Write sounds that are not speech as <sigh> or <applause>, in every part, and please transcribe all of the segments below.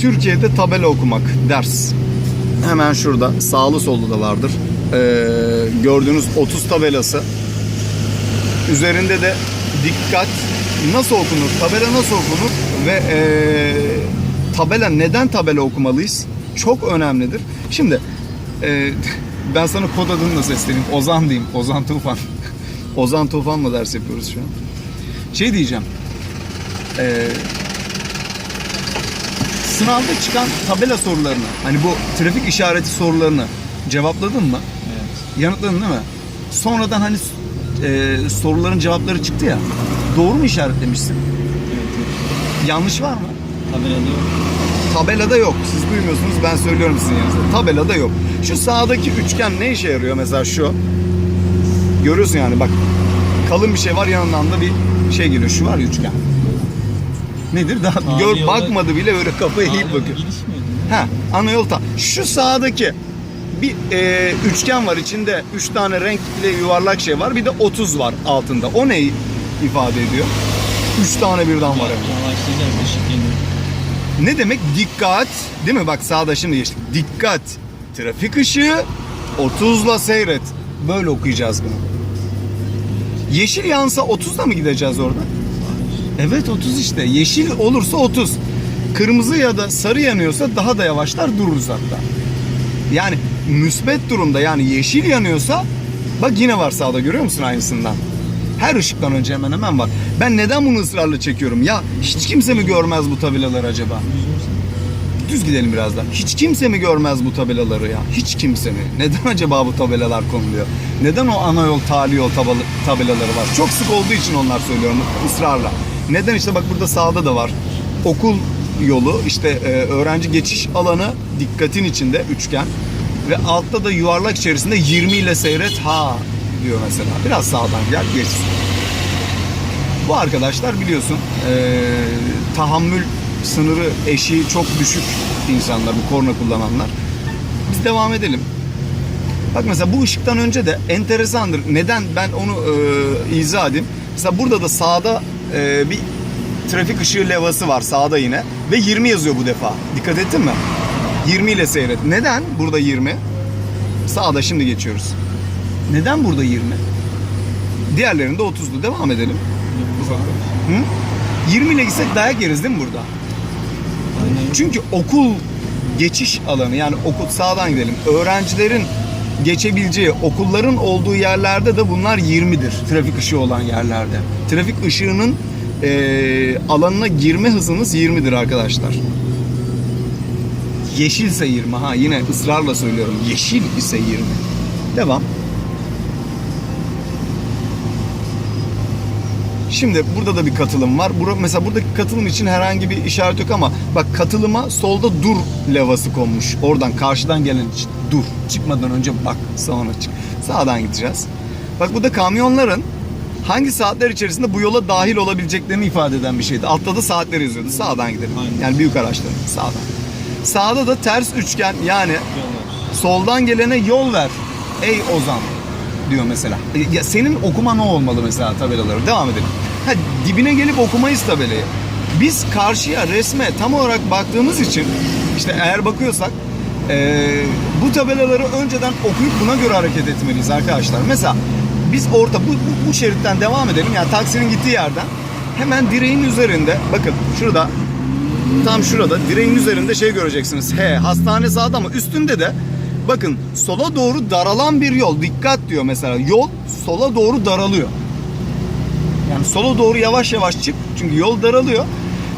Türkiye'de tabela okumak ders. Hemen şurada sağlı sollu da vardır. Ee, gördüğünüz 30 tabelası. Üzerinde de dikkat nasıl okunur, tabela nasıl okunur ve ee, tabela neden tabela okumalıyız? Çok önemlidir. Şimdi ee, ben sana kod adını da sesleneyim. Ozan diyeyim. Ozan Tufan. <laughs> Ozan Tufan'la ders yapıyoruz şu an. Şey diyeceğim. Ee, sınavda çıkan tabela sorularını, hani bu trafik işareti sorularını cevapladın mı? Evet. Yanıtladın değil mi? Sonradan hani e, soruların cevapları çıktı ya. Doğru mu işaretlemişsin? Evet. Yanlış var mı? Tabelada yok. Tabelada yok. Siz duymuyorsunuz ben söylüyorum sizin yanınızda. Tabelada yok. Şu sağdaki üçgen ne işe yarıyor mesela şu? Görüyorsun yani bak. Kalın bir şey var yanından da bir şey geliyor. Şu var ya üçgen. Nedir? Daha Abi gör yola- bakmadı bile böyle kafayı eğip bakıyor. Ha, ana yol tam. Şu sağdaki bir e, üçgen var içinde üç tane renkli yuvarlak şey var. Bir de 30 var altında. O neyi ifade ediyor? Üç tane birden var. Yavaşlayacağız ışık yanıyor. Ne demek? Dikkat. Değil mi? Bak sağda şimdi geçtik. Dikkat. Trafik ışığı 30'la seyret. Böyle okuyacağız bunu. Yeşil yansa 30'la mı gideceğiz orada? Evet 30 işte. Yeşil olursa 30. Kırmızı ya da sarı yanıyorsa daha da yavaşlar dururuz hatta. Yani müsbet durumda yani yeşil yanıyorsa bak yine var sağda görüyor musun aynısından? Her ışıktan önce hemen hemen var. Ben neden bunu ısrarla çekiyorum? Ya hiç kimse mi görmez bu tabelaları acaba? Düz gidelim biraz daha. Hiç kimse mi görmez bu tabelaları ya? Hiç kimse mi? Neden acaba bu tabelalar konuluyor? Neden o ana yol, tali yol tabela- tabelaları var? Çok sık olduğu için onlar söylüyorum ısrarla. Neden işte bak burada sağda da var. Okul yolu, işte e, öğrenci geçiş alanı dikkatin içinde üçgen ve altta da yuvarlak içerisinde 20 ile seyret ha diyor mesela. Biraz sağdan gel geçsin. Bu arkadaşlar biliyorsun eee, tahammül sınırı eşiği çok düşük insanlar bu korna kullananlar. Biz devam edelim. Bak mesela bu ışıktan önce de enteresandır. Neden ben onu eee, izah edeyim. Mesela burada da sağda eee, bir trafik ışığı levhası var sağda yine ve 20 yazıyor bu defa. Dikkat ettin mi? 20 ile seyret. Neden burada 20? Sağda şimdi geçiyoruz. Neden burada 20? Diğerlerinde 30'du. Devam edelim. Hı? 20 ile gitsek dayak yeriz değil mi burada? Aynen. Çünkü okul geçiş alanı yani okul sağdan gidelim. Öğrencilerin geçebileceği okulların olduğu yerlerde de bunlar 20'dir. Trafik ışığı olan yerlerde. Trafik ışığının eee, alanına girme hızınız 20'dir arkadaşlar. Yeşilse 20 ha yine ısrarla söylüyorum. Yeşil ise 20. Devam. Şimdi burada da bir katılım var. Bura, mesela buradaki katılım için herhangi bir işaret yok ama bak katılıma solda dur levhası konmuş. Oradan karşıdan gelen için dur. Çıkmadan önce bak sonra çık. Sağdan gideceğiz. Bak bu da kamyonların hangi saatler içerisinde bu yola dahil olabileceklerini ifade eden bir şeydi. Altta da saatler yazıyordu. Sağdan gidelim. Aynen. Yani büyük araçların sağdan. Sağda da ters üçgen yani soldan gelene yol ver. Ey Ozan diyor mesela. Ya senin okuman o olmalı mesela tabelaları. Devam edelim. Ha, dibine gelip okumayız tabelayı. Biz karşıya resme tam olarak baktığımız için işte eğer bakıyorsak e, bu tabelaları önceden okuyup buna göre hareket etmeliyiz arkadaşlar. Mesela biz orta bu, bu, bu şeritten devam edelim. Yani taksinin gittiği yerden hemen direğin üzerinde bakın şurada tam şurada direğin üzerinde şey göreceksiniz. He hastane sağda ama üstünde de bakın sola doğru daralan bir yol. Dikkat diyor mesela. Yol sola doğru daralıyor. Yani sola doğru yavaş yavaş çık. Çünkü yol daralıyor.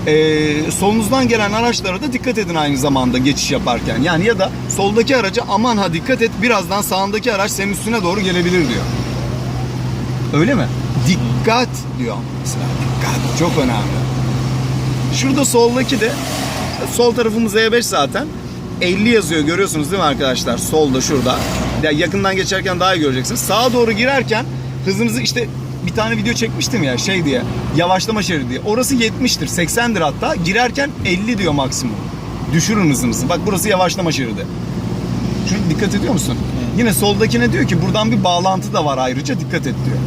Ee, solunuzdan gelen araçlara da dikkat edin aynı zamanda geçiş yaparken. Yani ya da soldaki araca aman ha dikkat et birazdan sağındaki araç senin üstüne doğru gelebilir diyor. Öyle mi? Dikkat diyor mesela. Dikkat çok önemli. Şurada soldaki de sol tarafımız E5 zaten. 50 yazıyor görüyorsunuz değil mi arkadaşlar? Solda şurada. Ya yakından geçerken daha iyi göreceksiniz. Sağa doğru girerken hızınızı işte bir tane video çekmiştim ya şey diye. Yavaşlama şeridi diye. Orası 70'tir, 80'dir hatta. Girerken 50 diyor maksimum. Düşürün hızınızı. Bak burası yavaşlama şeridi. Şunu dikkat ediyor musun? Evet. Yine soldakine diyor ki buradan bir bağlantı da var ayrıca dikkat et diyor.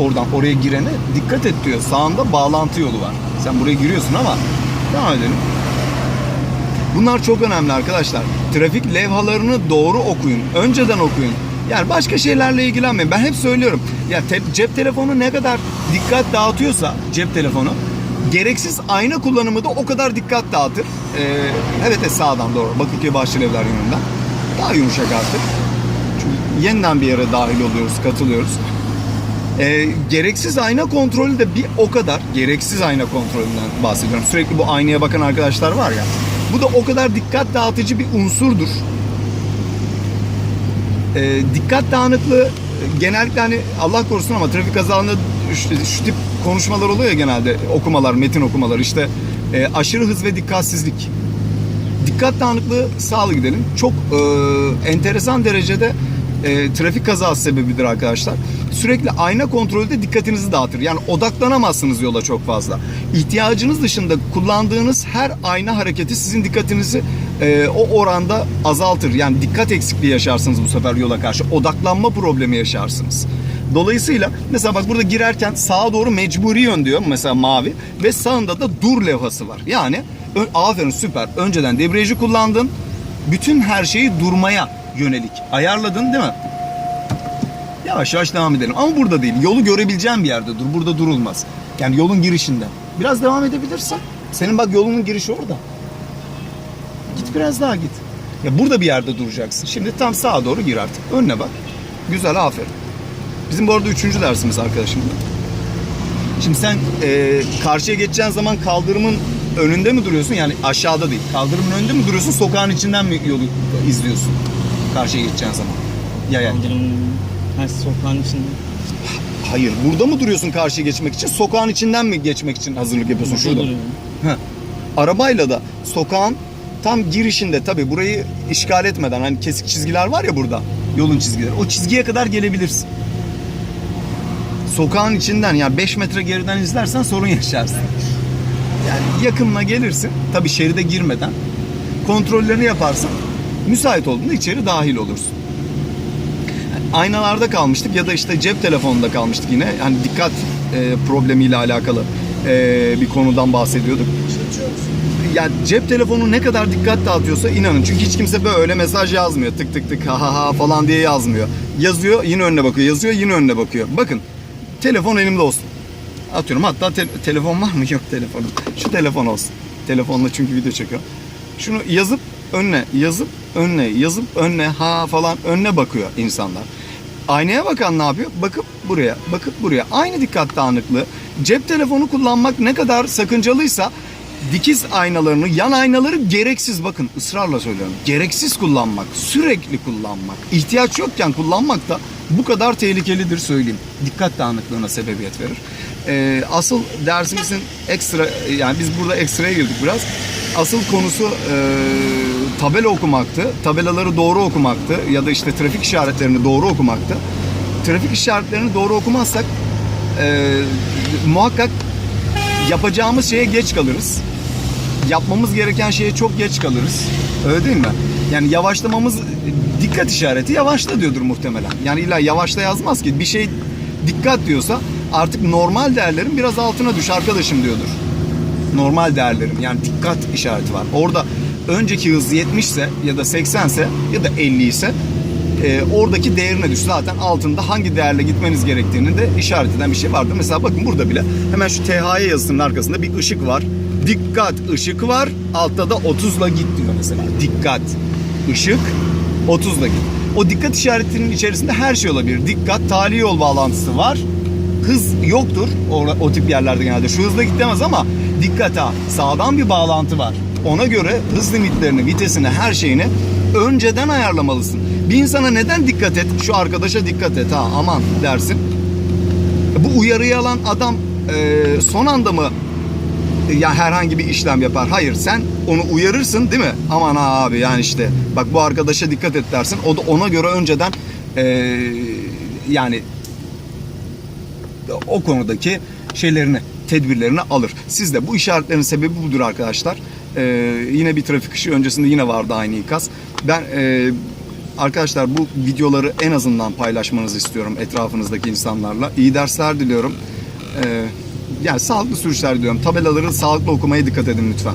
Oradan oraya girene dikkat et diyor. Sağında bağlantı yolu var. Sen buraya giriyorsun ama Devam edelim. Bunlar çok önemli arkadaşlar. Trafik levhalarını doğru okuyun. Önceden okuyun. Yani başka şeylerle ilgilenmeyin. Ben hep söylüyorum. Ya te- cep telefonu ne kadar dikkat dağıtıyorsa cep telefonu gereksiz ayna kullanımı da o kadar dikkat dağıtır. Ee, evet evet, sağdan doğru. Bakırköy Bahçelievler yönünden. Daha yumuşak artık. Çünkü yeniden bir yere dahil oluyoruz, katılıyoruz. Ee, gereksiz ayna kontrolü de bir o kadar gereksiz ayna kontrolünden bahsediyorum. Sürekli bu aynaya bakan arkadaşlar var ya. Bu da o kadar dikkat dağıtıcı bir unsurdur. Ee, dikkat dağınıklığı e, genellikle hani Allah korusun ama trafik kazalarında şu, şu tip konuşmalar oluyor ya genelde okumalar, metin okumalar işte e, aşırı hız ve dikkatsizlik. Dikkat dağınıklığı sağlı gidelim. Çok e, enteresan derecede e, trafik kazası sebebidir arkadaşlar. Sürekli ayna kontrolü de dikkatinizi dağıtır. Yani odaklanamazsınız yola çok fazla. İhtiyacınız dışında kullandığınız her ayna hareketi sizin dikkatinizi e, o oranda azaltır. Yani dikkat eksikliği yaşarsınız bu sefer yola karşı. Odaklanma problemi yaşarsınız. Dolayısıyla mesela bak burada girerken sağa doğru mecburi yön diyor mesela mavi ve sağında da dur levhası var. Yani aferin süper. Önceden debriyajı kullandın. Bütün her şeyi durmaya yönelik ayarladın değil mi? Yavaş yavaş devam edelim. Ama burada değil. Yolu görebileceğin bir yerde dur. Burada durulmaz. Yani yolun girişinde. Biraz devam edebilirsin. Senin bak yolunun girişi orada. Git biraz daha git. Ya burada bir yerde duracaksın. Şimdi tam sağa doğru gir artık. Önüne bak. Güzel aferin. Bizim bu arada üçüncü dersimiz arkadaşım. Şimdi sen e, karşıya geçeceğin zaman kaldırımın önünde mi duruyorsun? Yani aşağıda değil. Kaldırımın önünde mi duruyorsun? Sokağın içinden mi yolu izliyorsun? Karşıya geçeceğin zaman. Ya yani. Kaldırım her sokağın içinde. Hayır. Burada mı duruyorsun karşıya geçmek için? Sokağın içinden mi geçmek için hazırlık yapıyorsun? Şurada. duruyorum. Heh. Arabayla da sokağın tam girişinde tabii burayı işgal etmeden hani kesik çizgiler var ya burada. Yolun çizgileri. O çizgiye kadar gelebilirsin. Sokağın içinden yani 5 metre geriden izlersen sorun yaşarsın. Yani yakınına gelirsin. Tabii şeride girmeden kontrollerini yaparsın. Müsait olduğunda içeri dahil olursun. Aynalarda kalmıştık ya da işte cep telefonunda kalmıştık yine. Hani dikkat e, problemiyle alakalı e, bir konudan bahsediyorduk. Yani cep telefonu ne kadar dikkat dağıtıyorsa inanın. Çünkü hiç kimse böyle mesaj yazmıyor. Tık tık tık ha ha ha falan diye yazmıyor. Yazıyor yine önüne bakıyor. Yazıyor yine önüne bakıyor. Bakın telefon elimde olsun. Atıyorum hatta te- telefon var mı? <laughs> Yok telefonum. Şu telefon olsun. Telefonla çünkü video çekiyor. Şunu yazıp önüne, yazıp önüne, yazıp önüne ha falan önüne bakıyor insanlar. Aynaya bakan ne yapıyor? Bakıp buraya, bakıp buraya. Aynı dikkat dağınıklığı. Cep telefonu kullanmak ne kadar sakıncalıysa dikiz aynalarını, yan aynaları gereksiz bakın ısrarla söylüyorum. Gereksiz kullanmak, sürekli kullanmak, ihtiyaç yokken kullanmak da bu kadar tehlikelidir söyleyeyim. Dikkat dağınıklığına sebebiyet verir. Ee, asıl dersimizin ekstra yani biz burada ekstraya girdik biraz. Asıl konusu e, tabela okumaktı. Tabelaları doğru okumaktı ya da işte trafik işaretlerini doğru okumaktı. Trafik işaretlerini doğru okumazsak e, muhakkak yapacağımız şeye geç kalırız. Yapmamız gereken şeye çok geç kalırız. Öyle değil mi? Yani yavaşlamamız dikkat işareti yavaşla diyordur muhtemelen. Yani illa yavaşla yazmaz ki. Bir şey dikkat diyorsa artık normal değerlerin biraz altına düş arkadaşım diyordur. Normal değerlerin yani dikkat işareti var. Orada önceki hız 70 ise ya da 80 ise ya da 50 ise e, oradaki değerine düş. Zaten altında hangi değerle gitmeniz gerektiğini de işaret eden bir şey vardır. Mesela bakın burada bile hemen şu THY yazısının arkasında bir ışık var. Dikkat ışık var. Altta da 30'la git diyor mesela. Dikkat ışık 30'la git. O dikkat işaretinin içerisinde her şey olabilir. Dikkat tali yol bağlantısı var. Hız yoktur o, o tip yerlerde genelde. Şu hızla git demez ama dikkat ha sağdan bir bağlantı var. Ona göre hız limitlerini, vitesini, her şeyini önceden ayarlamalısın. Bir insana neden dikkat et? Şu arkadaşa dikkat et ha aman dersin. Bu uyarıyı alan adam e, son anda mı e, ya herhangi bir işlem yapar? Hayır sen onu uyarırsın değil mi? Aman abi yani işte bak bu arkadaşa dikkat et dersin. O da ona göre önceden e, yani o konudaki şeylerini, tedbirlerini alır. Siz de bu işaretlerin sebebi budur arkadaşlar. Ee, yine bir trafik ışığı öncesinde yine vardı aynı ikaz. Ben e, arkadaşlar bu videoları en azından paylaşmanızı istiyorum etrafınızdaki insanlarla. İyi dersler diliyorum. Ee, Yani sağlıklı sürüşler diyorum. Tabelaları sağlıklı okumaya dikkat edin lütfen.